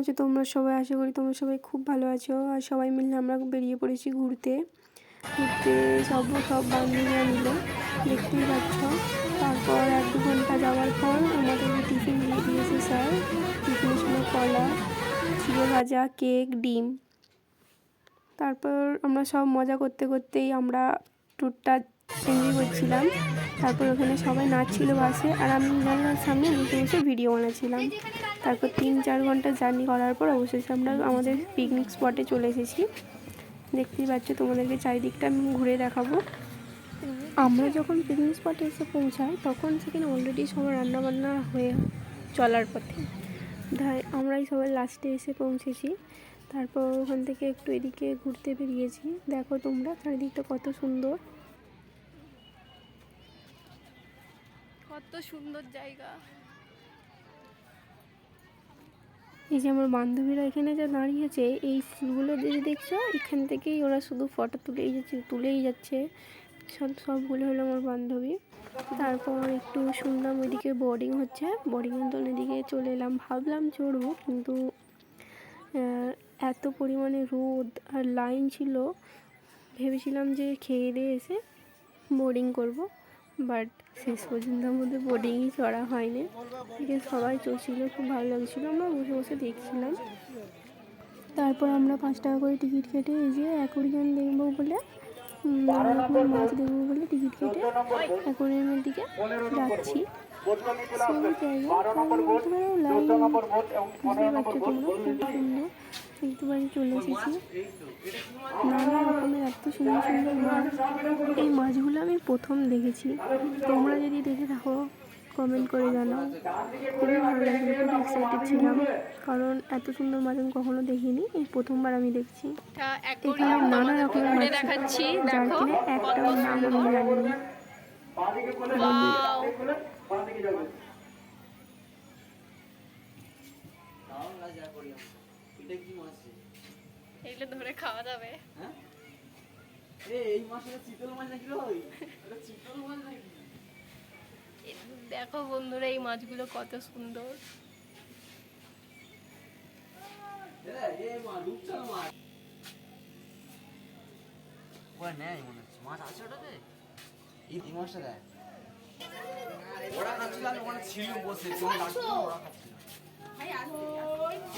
আছো তোমরা সবাই, আশা করি তোমরা সবাই খুব ভালো আছো। আর সবাই মিলে আমরা বেরিয়ে পড়েছি ঘুরতে। ঘুরতে সব সব বান্ধবীরা মিলে দেখতেই পাচ্ছ। তারপর এক দু ঘণ্টা যাওয়ার পর আমাদের টিফিন দিয়ে দিয়েছে স্যার। টিফিনের সময় কলা চিড়ে ভাজা, কেক, ডিম। তারপর আমরা সব মজা করতে, করতেই আমরা ট্যুরটা এনজয় করছিলাম। তারপর ওখানে সবাই নাচছিল বাসে, আর আমি জানলার সামনে বসে বসে ভিডিও বানাচ্ছিলাম। তারপর তিন চার ঘণ্টা জার্নি করার পর অবশেষে আমরা আমাদের পিকনিক স্পটে চলে এসেছি। দেখতেই পাচ্ছ তোমাদেরকে চারিদিকটা আমি ঘুরে দেখাবো। আমরা যখন পিকনিক স্পটে এসে পৌঁছাই, তখন সেখানে অলরেডি সবার রান্নাবান্না হয়ে চলার পথে। তাই আমরাই সবাই লাস্টে এসে পৌঁছেছি। তারপর ওখান থেকে একটু এদিকে ঘুরতে বেরিয়েছি। দেখো তোমরা, চারিদিকটা কত সুন্দর। কত সুন্দর জায়গা। এই যে আমার বান্ধবীরা এখানে যা দাঁড়িয়েছে, এই ফুলগুলো যে দেখছ, এখান থেকেই ওরা শুধু ফটো তুলেই যাচ্ছে তুলেই যাচ্ছে। সব, সবগুলো হলো আমার বান্ধবী। তারপর একটু শুনলাম ওইদিকে বোর্ডিং হচ্ছে। বোর্ডিংয়ের তো এদিকে চলে এলাম। ভাবলাম চড়বো কিন্তু এত পরিমাণে রোদ আর লাইন ছিল। ভেবেছিলাম যে খেয়ে দিয়ে এসে বোর্ডিং করব। বাট শেষ পর্যন্ত আমাদের বোর্ডিংই চড়া হয়নি। এদিকে সবাই চলছিল খুব ভালো লাগছিল। আমরা বসে বসে দেখছিলাম। তারপর আমরা পাঁচ টাকা করে টিকিট কেটে এই যে অ্যাকোরিয়াম দেখব বলে রকমের মাছ দেখব বলে টিকিট কেটে অ্যাকোরিয়ামের দিকে যাচ্ছি। সেই জায়গায় লাইন পারছ তোমরা খুব সুন্দর। দেখতে বাড়ি চলে এসেছি। নানা রকমের এত সুন্দর সুন্দর মাছ এই মাছগুলো আমি প্রথম দেখেছি। তোমরা যদি দেখে থাকো কমেন্ট করে জানাও। খুবই ভালো লাগল খুব এক্সাইটেড ছিলাম। কারণ এত সুন্দর মাছ আমি কখনো দেখিনি এই প্রথমবার আমি দেখছি। এখানে নানা রকমের মাছ দেখাচ্ছি যার কিনা একটাও নাম আমি জানিনি। এটা কি মাছ এগুলো ধরে খাওয়া যাবে। হ্যাঁ? এই মাছটা চিতল মাছ নাকি রে এটা চিতল মাছ নাকি? দেখো বন্ধুরা এই মাছগুলো কত সুন্দর।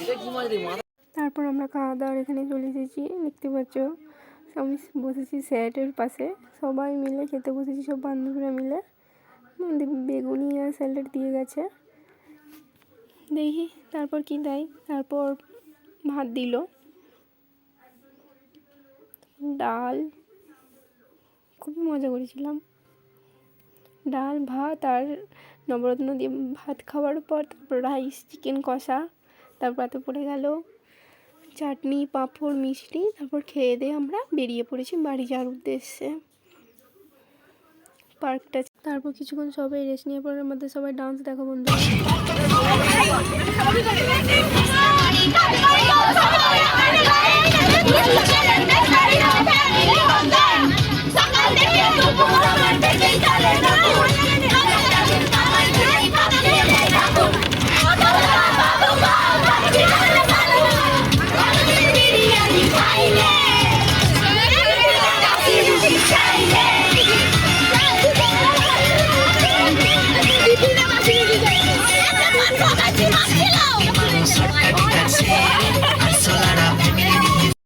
এটা কি মাছ রে? তারপর আমরা খাওয়া দাওয়ার এখানে চলে এসেছি। দেখতে পাচ্ছ, আমি বসেছি স্যালাডের পাশে। সবাই মিলে খেতে বসেছি, সব বান্ধবীরা মিলে। বেগুনি আর স্যালাড দিয়ে গেছে। দেখি তারপর কি দেয়। তারপর ভাত দিল। ডাল খুবই মজা করেছিলাম। ডাল, ভাত আর নবরত্ন দিয়ে ভাত খাওয়ার পর তারপর রাইস, চিকেন কষা, তারপর এত পড়ে গেল। চাটনি, পাঁপড়, মিষ্টি, তারপর খেয়ে দিয়ে আমরা বেরিয়ে পড়েছি বাড়ি যাওয়ার উদ্দেশ্যে। পার্কটা তারপর কিছুক্ষণ সবাই রেস্ট নিয়ে পরের মধ্যে সবাই ডান্স দেখো বন্ধু Friday!